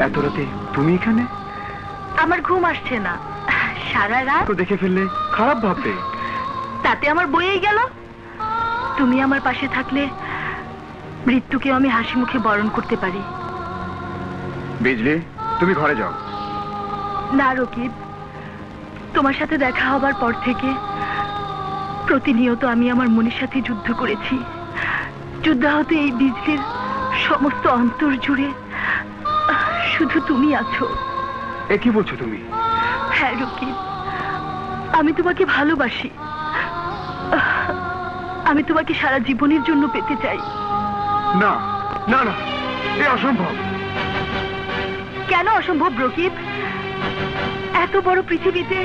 এত রাতে তুমি এখানে? আমার ঘুম আসছে না। সারা রাত তো দেখে ফেললে খারাপ ভাববে। তাতে আমার বইয়েই গেল। তুমি আমার পাশে থাকলে মৃত্যুকেও আমি হাসি মুখে বরণ করতে পারি। বিজলি তুমি ঘরে যাও। না রকিব। তোমার সাথে দেখা হবার পর থেকে প্রতিনিয়ত আমি আমার মনের সাথে যুদ্ধ করেছি। যুদ্ধাহত এই বিজলির সমস্ত অন্তর জুড়ে শুধু তুমি আছো। এ কি বলছো তুমি? হ্যাঁ রকিব আমি তোমাকে ভালোবাসি। আমি তোমাকে সারা জীবনের জন্য পেতে চাই। না না না এ অসম্ভব। কেন অসম্ভব রকিব? এত বড় পৃথিবীতে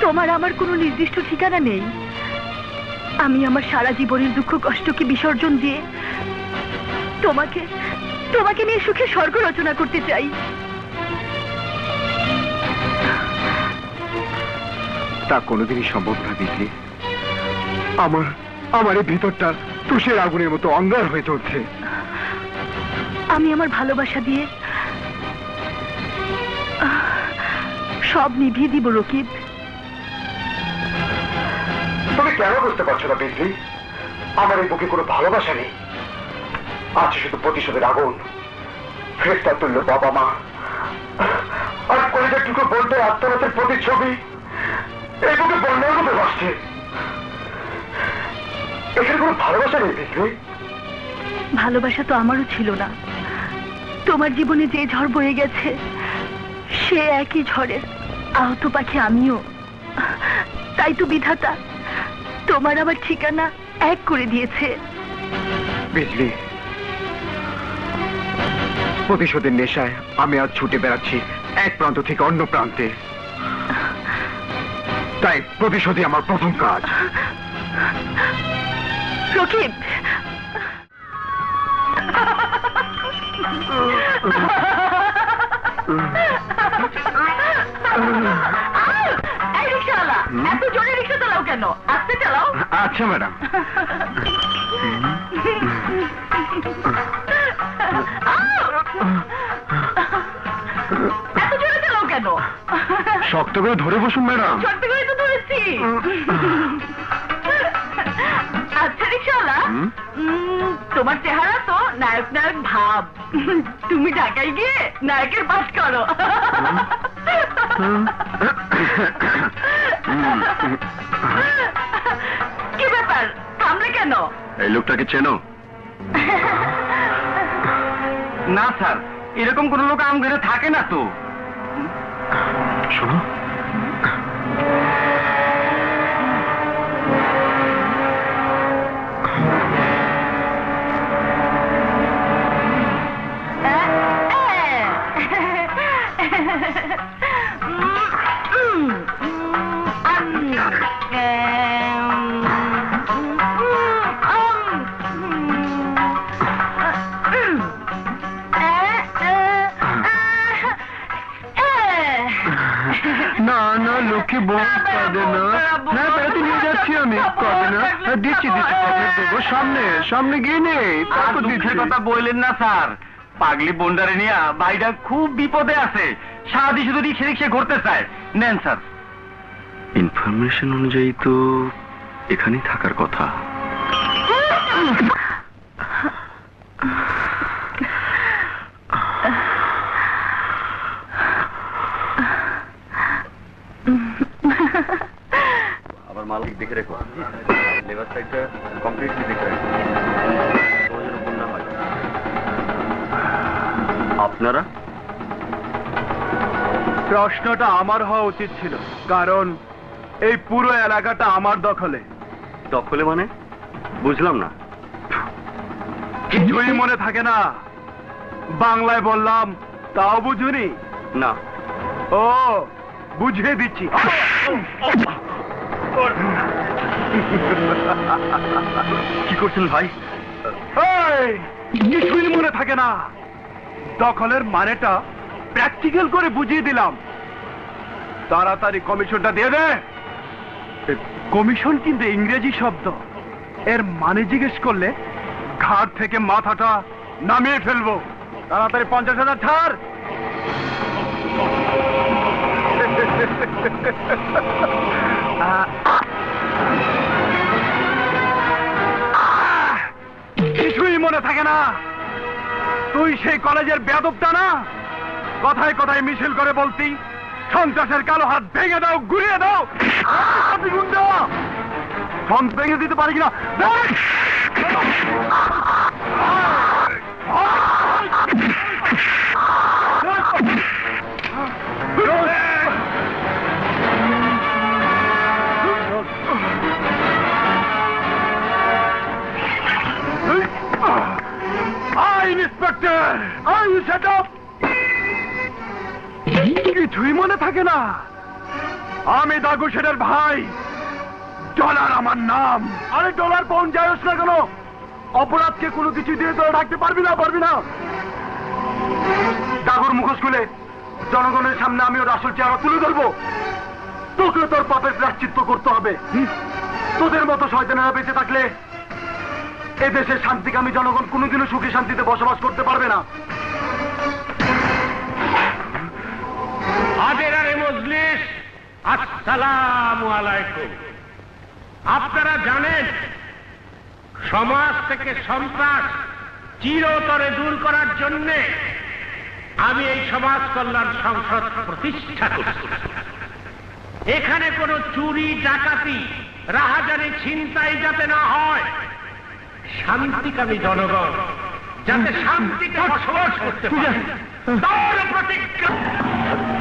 তোমার আমার কোনো নির্দিষ্ট ঠিকানা নেই। আমি আমার সারা জীবনের দুঃখ কষ্টকে বিসর্জন দিয়ে তোমাকে তোমাকে নিয়ে সুখে স্বর্গ রচনা করতে চাই। তা কোনোদিনই সম্ভব না বিজলি আমার আমার এই ভিতরটা তুষের আগুনের মতো অঙ্গার হয়ে চলছে। আমি আমার ভালোবাসা দিয়ে সব নিভিয়ে দিব রকিব। তুমি কেন বুঝতে পারছ না বিজলি আমার এই বুকে কোনো ভালোবাসা নেই। আছে শুধু প্রতিশোধের আগুন। ফেরতার তুল্য বাবা মা। আর কলেজের টুকু বলতে আত্মনাথের প্রতিচ্ছবি এই বুকে বন্যার মতো ভাসছে। এখানে কোনো ভালোবাসা নেই বিজলি ভালোবাসা তো আমারও ছিল না। তোমার জীবনে যে ঝড় বয়ে গেছে সে একই ঝড়ের আহত পাখি আমিও। তাই তো বিধাতা তোমার আবার ঠিকানা এক করে দিয়েছে। বিজলি প্রতিশোধের নেশায় আমি আজ ছুটে বেড়াচ্ছি এক প্রান্ত থেকে অন্য প্রান্তে। তাই প্রতিশোধই আমার প্রথম কাজ। রকিব! এত জোরে রিক্সা চালাও কেন? আস্তে চালাও। আচ্ছা ম্যাডাম। শক্ত করে ধরে বসুন ম্যাডাম। ছোট্ট করে তো ধরেছি। আচ্ছা রিক্সাওয়ালা তোমার চেহারা তো নায়ক নায়ক ভাব। তুমি ঢাকায় গিয়ে নায়কের পাশ করো। কি ব্যাপার? থামলে কেন? এই লোকটাকে চেনো? না স্যার। এরকম কোন লোক আম ঘরে থাকে না তো। শোনো না আমি হ্যাঁ, দিচ্ছি দিচ্ছি চকলেট দেবো। সামনে সামনে গিয়ে নে আর তারপর দুঃখের কথা বললেন না স্যার। পাগলি বন্ডারে নিয়ে ভাইটা খুব বিপদে আছে। সারাদি শুধু রিক্সে রিক্সে ঘুরতে চায়। নেন স্যার। ইনফরমেশন অনুযায়ী তো এখানেই থাকার কথা। আপনারা? প্রশ্নটা আমার হওয়া উচিত ছিল কারণ এই পুরো এলাকাটা আমার দখলে। দখলে মানে? বুঝলাম না। কিছুই মনে থাকে না। বাংলায় বললাম তাও বুঝুনি? না। ও বুঝিয়ে দিচ্ছি। কি করছেন ভাই? কিছুই মনে থাকে না। দখলের মানেটা প্র্যাকটিক্যাল করে বুঝিয়ে দিলাম। তাড়াতাড়ি কমিশনটা দিয়ে দে। কমিশন কিন্তু ইংরেজি শব্দ। এর মানে জিজ্ঞেস করলে ঘাট থেকে মাথাটা নামিয়ে ফেলব। তাড়াতাড়ি পঞ্চাশ হাজার ঠার কিছুই মনে থাকে না। তুই সেই কলেজের বেদবটা না? কথায় কথায় মিছিল করে বলতি, সন্ত্রাসের কালো হাত ভেঙে দাও ঘুরিয়ে দাও ফোন ভেঙে দিতে পারি কিনা? ইন্সপেক্টর আই সেট আপ কিছুই মনে থাকে না। আমি দাগু ভাই, ডলার আমার নাম। আরে ডলার পাউন্ড যাইস না কেন? অপরাধকে কোনো কিছু দিয়ে তো রাখতে পারবি না পারবি না। দাগুর মুখোশ খুলে, জনগণের সামনে আমি ওর আসল চেহারা তুলে ধরবো। তোকে তোর পাপের প্রাশ্চিত্য করতে হবে। তোদের মতো শয়তানেরা বেঁচে থাকলে এদেশের শান্তিকামী জনগণ কোনোদিনও সুখী শান্তিতে বসবাস করতে পারবে না। মজলিস, আসসালামু আলাইকুম। আপনারা জানেন, সমাজ থেকে সন্ত্রাস চিরতরে দূর করার জন্য আমি এই সমাজ কল্যাণ সংসদ প্রতিষ্ঠা করছি। এখানে কোনো চুরি, ডাকাতি, রাহাজানি, ছিনতাই যাতে না হয় শান্তিকামী জনগণ যাতে শান্তিতে বসবাস করতে পারে। তার প্রতিজ্ঞা।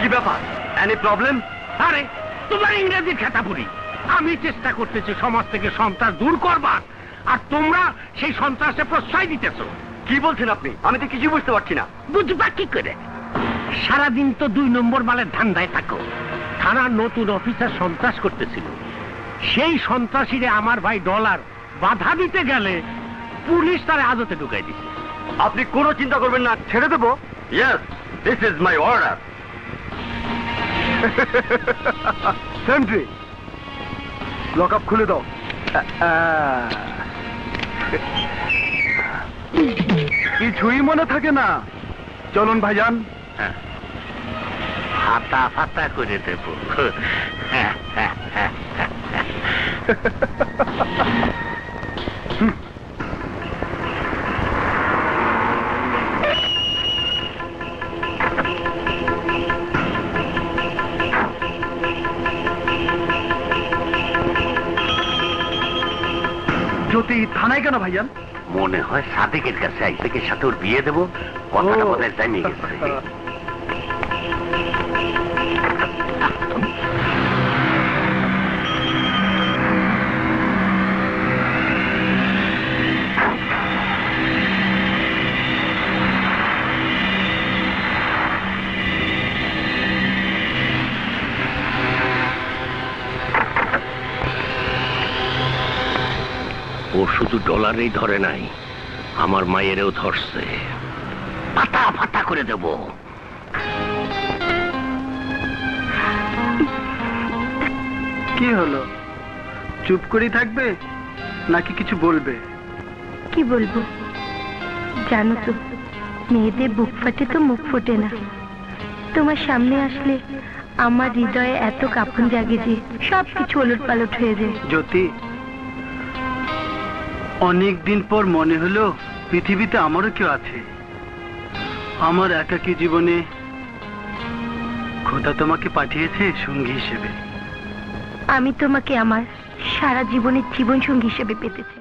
কি ব্যাপার? এনি প্রবলেম আরে তোমার ইংরেজি খেতাপুরি আমি চেষ্টা করতেছি সমাজ থেকে সন্ত্রাস দূর করবার আর তোমরা সেই সন্ত্রাসে প্রশ্রয় দিতেছ। কি বলছেন আপনি? আমি তো কিছু বুঝতে পারছি না। বুঝবা কি করে? সারাদিন তো দুই নম্বর মালের ধান্দায় থাকো। থানার নতুন অফিসার সন্ত্রাস করতেছিল। সেই সন্ত্রাসীরে আমার ভাই ডলার বাধা দিতে গেলে পুলিশ তার আজতে ঢুকাই দিছে। আপনি কোনো চিন্তা করবেন না ছেড়ে দেবো। Yes this is my order sentry lock up খুলে দাও। কিছুই মনে থাকে না। চলুন ভাইজান। হাতা ফাতা করে দেব। থানায় কেন ভাইজান? মনে হয় সাদেকের কাছে আইসেকের সাথে ওর বিয়ে দেবো? কথাটা বোধ হয় জানিয়ে গেছে। ও শুধু ডলারেই ধরে নাই আমার মায়েরও ধরছে। ফাটা ফাটা করে দেব। কি হলো? চুপ করেই থাকবে নাকি কিছু বলবে? কি বলব? জানো তো মেয়েদের বুক ফাটে তো মুখ ফোটে না। তোমার সামনে আসলে আমার হৃদয়ে এত কাপন জাগে যে সব কিছু ওলট পালট হয়ে যায়। জ্যোতি অনেক দিন পর মনে হলো পৃথিবীতে আমারও কেউ আছে। আমার একাকী জীবনে খোদা তোমাকে পাঠিয়েছে সঙ্গী হিসেবে। আমি তোমাকে আমার সারা জীবনের জীবন সঙ্গী হিসেবে পেতে চাই।